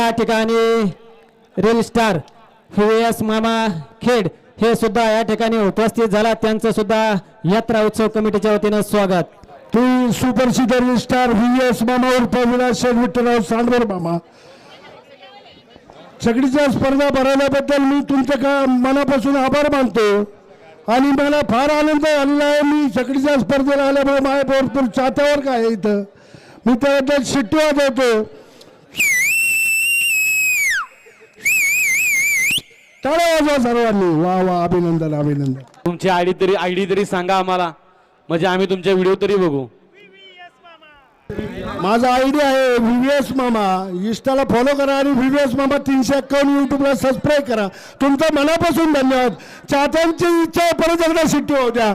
या ठिकाणी reel star S मामा खेड हे सुद्धा या ठिकाणी उपस्थित झाला. त्यांचं सुद्धा यात्रा उत्सव कमिटीच्या वतीनं स्वागत. तू सुप्रसिद्ध स्टार व्ही एस मामा उर्फ विलास विठ्ठलराव सांडवर मामा. सगळीच्या स्पर्धा भरवल्याबद्दल मी तुमचं का मनापासून आभार मानतो. आणि मला फार आनंद झालेला आहे. मी सगळीच्या स्पर्धेला आल्यामुळे माझ्या भरपूर चात्यावर काय इथं? मी त्याबद्दल शिट्टी वाजवतो. टाळ्या वाजवा सर्वांनी. वा वा अभिनंदन अभिनंदन. तुमची आयडी तरी आयडी तरी सांगा आम्हाला. म्हणजे आम्ही तुमचे व्हिडिओ तरी बघू. माझा आयडी आहे व्हीव्हीएस मामा. इन्स्टाला फॉलो करा आणि व्हीव्हीएस मामा तीनशे एक्कावन्न युट्यूबला सबस्क्राईब करा. तुमचा मनापासून धन्यवाद. चाहत्यांची इच्छा परत एकदा शिट्टी होऊ द्या.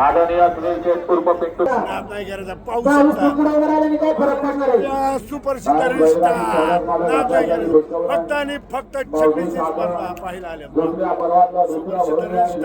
आदरणीय सुनील पिंटू नाही करायचा नाही करायचा फक्त आणि फक्त छत्तीसची स्पर्धा पाहायला आल्या. दुसऱ्या पर्वातला दुसरा सुप्रसिद्ध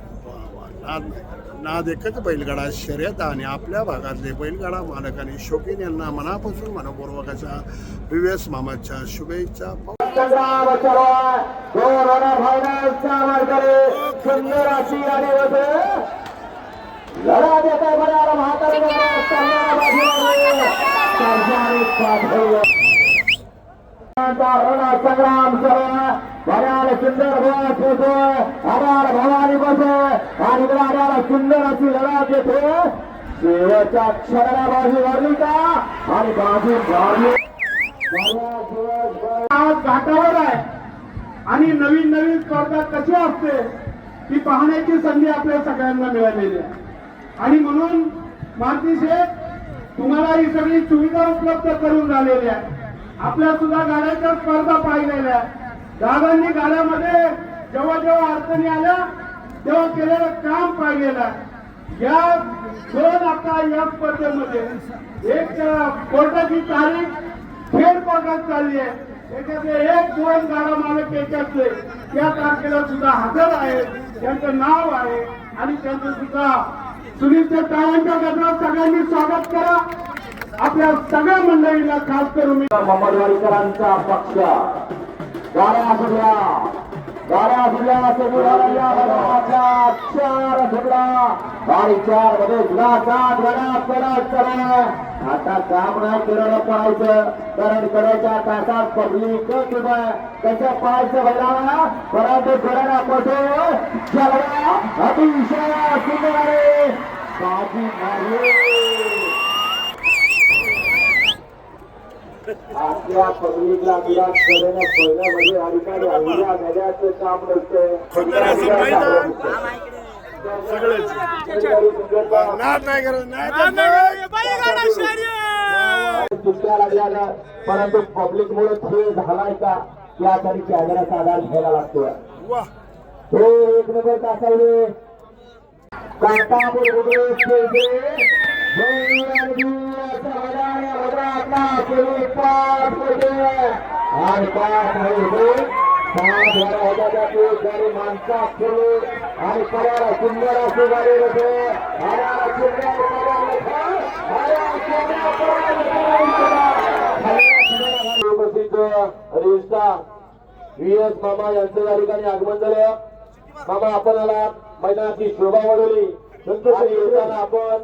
वा नाद एकच बैलगाडा शर्यत आणि आपल्या भागातले बैलगाडा मालक आणि शौकीन यांना मनापासून मनपूर्वक अशा मामाच्या शुभेच्छा. संग्राम चळवळ दोन सुंदर अशी बस भवानी बस आणि इकडे सुंदर अशी लढा देतो. शेवटच्या क्षणाला बाजू भरली का? आणि बाजू भरली आज घाटावर आहे. आणि नवीन नवीन स्पर्धा कशी असते ती पाहण्याची संधी आपल्या सगळ्यांना मिळालेली आहे. आणि म्हणून मारुती शेठ तुम्हाला ही सगळी सुविधा उपलब्ध करून झालेली आहे. आपल्या सुद्धा गाड्याच्या स्पर्धा पाहिलेल्या दादांनी गाड्यामध्ये जेव्हा जेव्हा अडचणी आल्या तेव्हा केलेलं काम पाहिलेलं आहे. या दोन आता या स्पर्धेमध्ये एक कोर्टाची तारीख खेळ कोर्टात चालली आहे. त्याच्यातले एक दोन गाडा मालक याच्यातले त्या तारखेला सुद्धा हजर आहे त्यांचं नाव आहे आणि त्यांचं सुद्धा सुनीलच्या टाळ्यांच्या गजरात सगळ्यांनी स्वागत करा. आपल्या सगळ्या मंडळीला खास करून मी मोहम्मदवाडीकरांचा पक्ष. गाड्या असल्या गाड्या असल्या समुदाया चार झगडा आणि चारमध्ये गुलासात गडा कडक करा आता काम नाही केलं पडायचं कारण करायच्या तासात पब्लिक किंवा त्याच्या पाहायचं बैलाला? परंतु कडाला पटो अतिशय सुंदर आहे. बाजी मारे. आपल्या पब्लिकला विराट करणं पहिल्यामध्ये अधिकारी हल्ल्या नेण्याचं काम नसतं सुंदर असं मैदान सगळेच. नाद नाही करत सुट्ट्या लागल्या परंतु पब्लिक मुळे खेळ झालाय का? यासाठी कॅमेराचा आधार घ्यायला लागतोय. वा हे एक नंबर तासावले खेळते आणि पाच पाच गाडी माणसा आणि पराला सुंदर अशी गाडी होते उपस्थित रिस्टा व्ही एस मामा यांचं या ठिकाणी आगमन झालं मामा आपण आला मैदानाची शोभा वाढवली. नंतर येताना आपण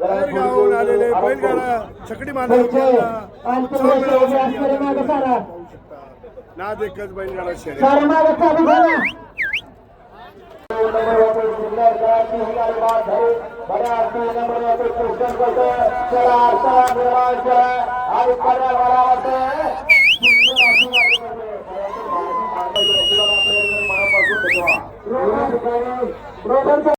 बाहेरगावून आलेले बैलगाडा छकडी सारा. नाद एकच बैलगाडा शेड